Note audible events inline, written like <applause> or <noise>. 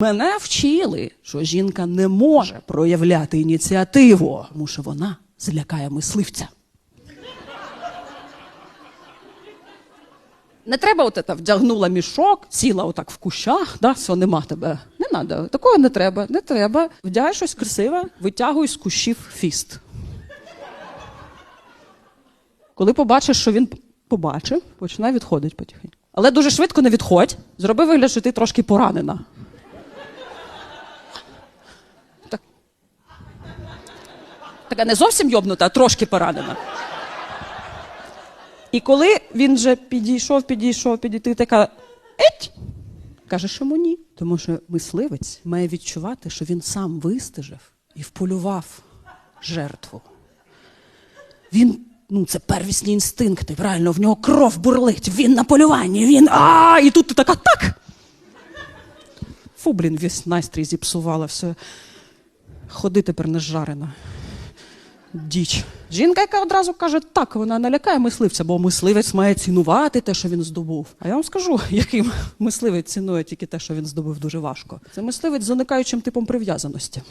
Мене вчили, що жінка не може проявляти ініціативу, тому що вона злякає мисливця. Не треба от це, вдягнула мішок, сіла отак в кущах, да, все, нема тебе. Не треба, такого не треба, не треба. Вдягай щось красиве, витягуй з кущів фіст. Коли побачиш, що він побачив, починай відходити потихеньку. Але дуже швидко не відходь. Зроби вигляд, що ти трошки поранена. Така не зовсім йобнута, а трошки поранена. І коли він вже підійшов, підійшов, підійти, така еть. Каже, йому ні. Тому що мисливець має відчувати, що він сам вистежив і вполював жертву. Він, ну, це первісні інстинкти, правильно, в нього кров бурлить, він на полюванні, він. А, і тут ти така так. Фу, блін, весь настрій зіпсувала все. Ходи тепер не жарена. Діч. Жінка, яка одразу каже, так, вона налякає мисливця, бо мисливець має цінувати те, що він здобув. А я вам скажу, <laughs> який мисливець цінує тільки те, що він здобув дуже важко. Це мисливець з уникаючим типом прив'язаності.